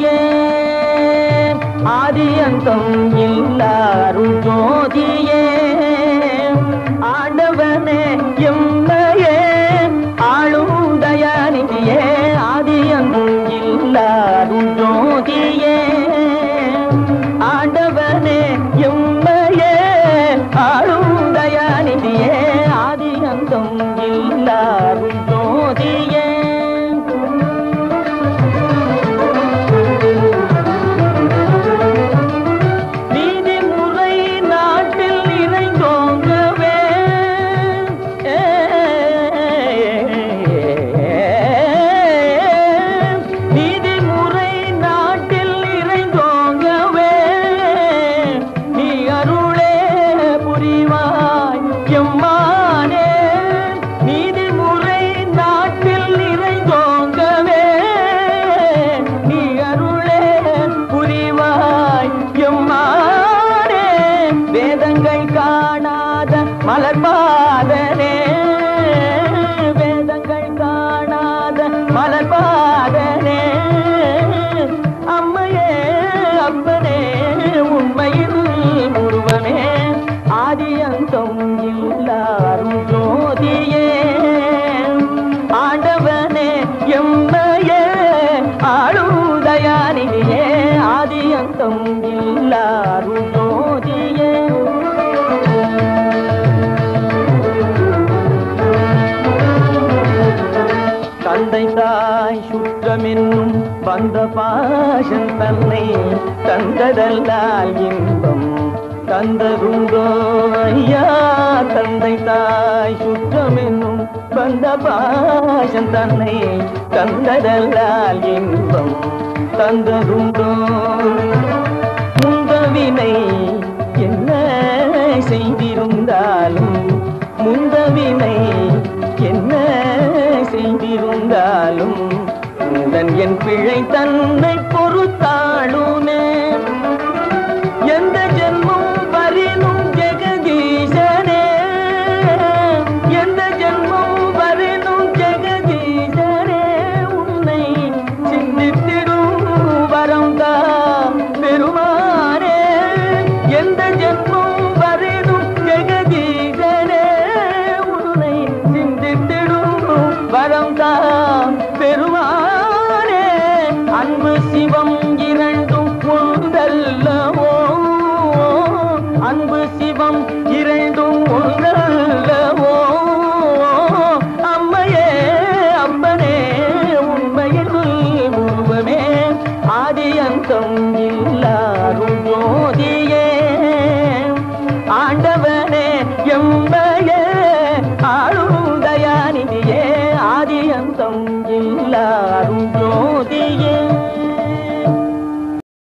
ஆதியே ஆதியந்தம் இல்லாரும் ஜோதியே. ஆடவனே எம்மையே. ஆளும் தயானியே ஆதியந்தம் இல்லாரும் ஜோதியே. அஞ்சுள்ளார் ஜோதியே ஆண்டவனே எம்மையே ஆளுதயானியே ஆதியந்தம் இல்லார் ஜோதியே தந்தை தாய் சுற்றமென்னும் வந்த பாஷன் தன்னை தந்ததல்லால் இன்பம் தந்ததுங்கோ ஐயா. தந்தை தாய் சுற்றம் என்னும் வந்த பாஷம் தன்னை தந்ததல்லால் இன்பம் தந்ததுண்டோ? முந்தவினை என்ன செய்திருந்தாலும் முந்தவினை என்ன செய்திருந்தாலும் உந்தன் என் பிழை தன்னை பொறுத்தாளுமே தந்தா பெருமானே அன்பு சிவம் இரண்டும் உண்டல்லவோ அன்பு சிவம் இரண்டும் உண்டல்லவோ